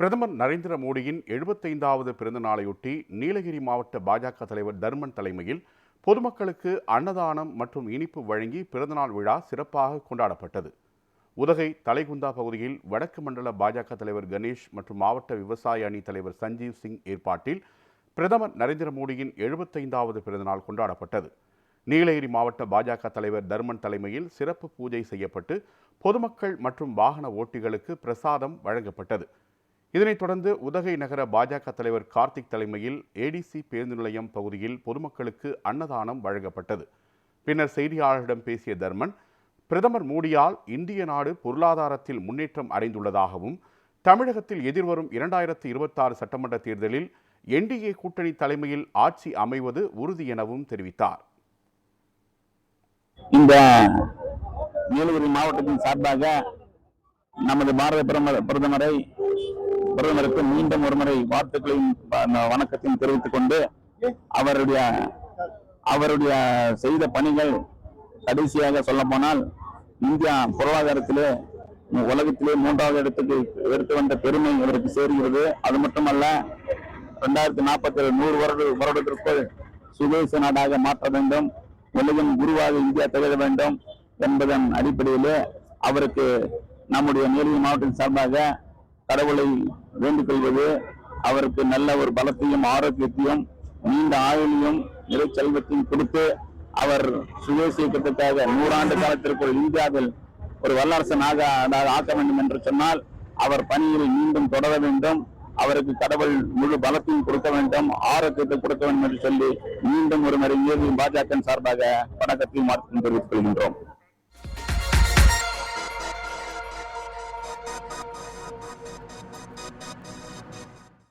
பிரதமர் நரேந்திர மோடியின் எழுபத்தைந்தாவது பிறந்த நாளையொட்டி நீலகிரி மாவட்ட பாஜக தலைவர் தர்மன் தலைமையில் பொதுமக்களுக்கு அன்னதானம் மற்றும் இனிப்பு வழங்கி பிறந்தநாள் விழா சிறப்பாக கொண்டாடப்பட்டது. உதகை தலைகுந்தா பகுதியில் வடக்கு மண்டல பாஜக தலைவர் கணேஷ் மற்றும் மாவட்ட விவசாய அணி தலைவர் சஞ்சீவ் சிங் ஏற்பாட்டில் பிரதமர் நரேந்திர மோடியின் எழுபத்தைந்தாவது பிறந்தநாள் கொண்டாடப்பட்டது. நீலகிரி மாவட்ட பாஜக தலைவர் தர்மன் தலைமையில் சிறப்பு பூஜை செய்யப்பட்டு பொதுமக்கள் மற்றும் வாகன ஓட்டிகளுக்கு பிரசாதம் வழங்கப்பட்டது. இதனைத் தொடர்ந்து உதகை நகர பாஜக தலைவர் கார்த்திக் தலைமையில் ஏடிசி பேருந்து நிலையம் பகுதியில் பொதுமக்களுக்கு அன்னதானம் வழங்கப்பட்டது. பின்னர் செய்தியாளர்களிடம் பேசிய தர்மன் பிரதமர் மோடியால் இந்திய நாடு பொருளாதாரத்தில் முன்னேற்றம் அடைந்துள்ளதாகவும் தமிழகத்தில் எதிர்வரும் இரண்டாயிரத்தி இருபத்தாறு சட்டமன்ற தேர்தலில் என்டிஏ கூட்டணி தலைமையில் ஆட்சி அமைவது உறுதி எனவும் தெரிவித்தார். இந்த நீலகிரி மாவட்டத்தின் சார்பாக நமது பாரத பிரதமரை பிரதமருக்கு மீண்டும் ஒருமுறை வாழ்த்துக்களையும் வ- வணக்கத்தையும் தெரிவித்துக் கொண்டு அவருடைய அவருடைய செய்த பணிகள் கடைசியாக சொல்ல போனால் இந்தியா பொருளாதாரத்திலே உலகத்திலே மூன்றாவது இடத்துக்கு எடுத்து வந்த பெருமை இவருக்கு சேர்கிறது. அது மட்டுமல்ல ரெண்டாயிரத்தி நாற்பத்தி ஏழு நூறு வருட வருடத்திற்குள் சுதேச நாடாக மாற்ற வேண்டும் உலகின் குருவாக இந்தியா திகழ வேண்டும் என்பதன் அடிப்படையிலே அவருக்கு நம்முடைய நீலகிரி மாவட்டத்தின் சார்பாக கடவுளை வேண்டிக் கொள்வது அவருக்கு நல்ல ஒரு பலத்தையும் ஆரோக்கியத்தையும் நீண்ட ஆயுளையும் நிறை செல்வத்தையும் கொடுத்து அவர் சுதேச இயக்கத்திற்காக நூறாண்டு காலத்திற்குள் இந்தியாவில் ஒரு வல்லரசனாக ஆக்க வேண்டும் என்று சொன்னால் அவர் பணியில் மீண்டும் தொடர வேண்டும். அவருக்கு கடவுள் முழு பலத்தையும் கொடுக்க வேண்டும் ஆரோக்கியத்தை கொடுக்க வேண்டும் என்று சொல்லி மீண்டும் ஒரு முறை இயற்கையும் பாஜக சார்பாக வணக்கத்தையும் மாற்றம் தெரிவித்துக் கொள்கின்றோம்.